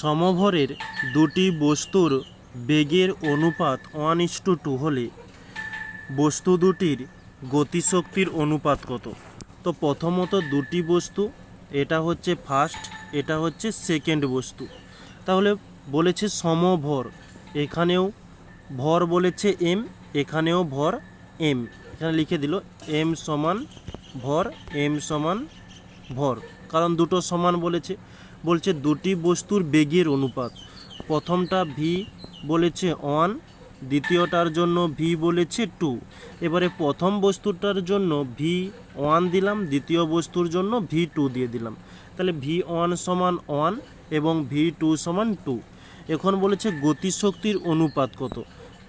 সমভরের দুটি বস্তুর বেগের অনুপাত ওয়ান টু টু হলে বস্তু দুটির গতিশক্তির অনুপাত কত? তো প্রথমত দুটি বস্তু, এটা হচ্ছে ফার্স্ট এটা হচ্ছে সেকেন্ড বস্তু। তাহলে বলেছে সমভর, এখানেও ভর বলেছে এম এখানেও ভর এম এখানে লিখে দিল এম সমান ভর এম সমান ভর। কারণ দুটো সমান বলেছে। বলছে দুটি বস্তুর বেগের অনুপাত। প্রথমটা ভি বলেছে ওয়ান দ্বিতীয়টার জন্য ভি বলেছে টু এবারে প্রথম বস্তুটার জন্য ভি ওয়ান দিলাম, দ্বিতীয় বস্তুর জন্য ভি টু দিয়ে দিলাম। তাহলে ভি ওয়ান সমান ওয়ান এবং ভি টু সমান টু এখন বলেছে গতিশক্তির অনুপাত কত?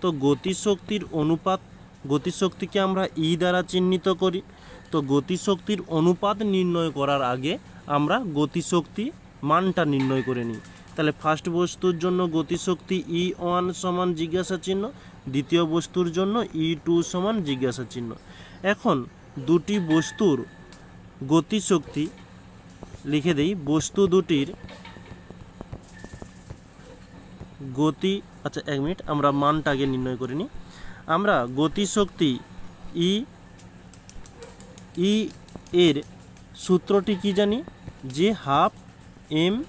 তো গতিশক্তির অনুপাত, গতিশক্তিকে আমরা ই দ্বারা চিহ্নিত করি। তো গতিশক্তির অনুপাত নির্ণয় করার আগে আমরা গতিশক্তি মানটা নির্ণয় করে নিই। তাহলে ফার্স্ট বস্তুর জন্য গতিশক্তি ই ওয়ান সমান জিজ্ঞাসা চিহ্ন, দ্বিতীয় বস্তুর জন্য ই টু সমান জিজ্ঞাসা চিহ্ন। এখন দুটি বস্তুর গতিশক্তি লিখে দেই। বস্তু দুটির গতি আচ্ছা এক মিনিট, আমরা মানটা আগে নির্ণয় করে নিই। আমরা গতিশক্তি ই ই এর সূত্রটি কি জানি? যে হাফ এম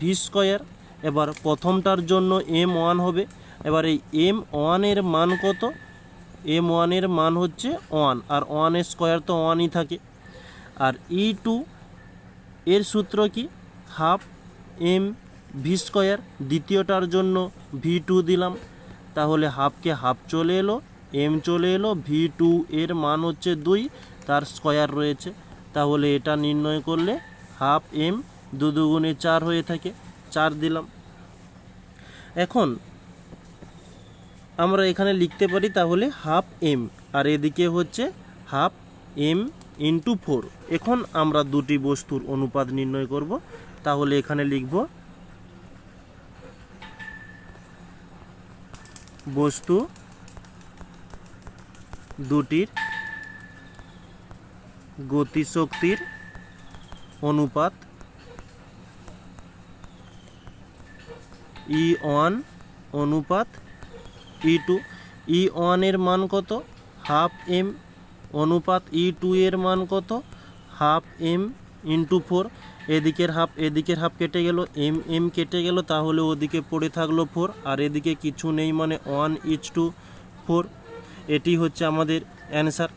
ভি স্কোয়ার। এবার প্রথমটার জন্য এম ওয়ান হবে। এবার এই এম ওয়ানের মান কত? এম ওয়ানের মান হচ্ছে ওয়ান। আর ওয়ানের স্কোয়ার তো ওয়ানই থাকে। আর ই টু এর সূত্র কি? Half M V square. দ্বিতীয়টার জন্য ভি টু দিলাম। তাহলে হাফকে হাফ চলে এলো, এম চলে এলো ভি টু এর মান হচ্ছে দুই। তার স্কোয়ার রয়েছে। তাহলে এটা নির্ণয় করলে হাফ এম দু দুগুণে চার হয়ে থাকে, চার দিলাম। এখন আমরা এখানে লিখতে পারি তাহলে হাফ এম, আর এদিকে হচ্ছে হাফ এম ইন্টু ফোর। এখন আমরা দুটি বস্তুর অনুপাত নির্ণয় করব। তাহলে এখানে লিখব বস্তু দুটির গতিশক্তির অনুপাত ই ওয়ান অনুপাত ই টু ই ওয়ানের মান কত? হাফ এম অনুপাত ই টু এর মান কত? হাফ এম ইন্টু ফোর এদিকের হাফ এদিকের হাফ কেটে গেল এম এম কেটে গেল, তাহলে ওদিকে পড়ে থাকল ফোর আর এদিকে কিছু নেই মানে ওয়ান ইচ টু ফোর এটি হচ্ছে আমাদের অ্যান্সার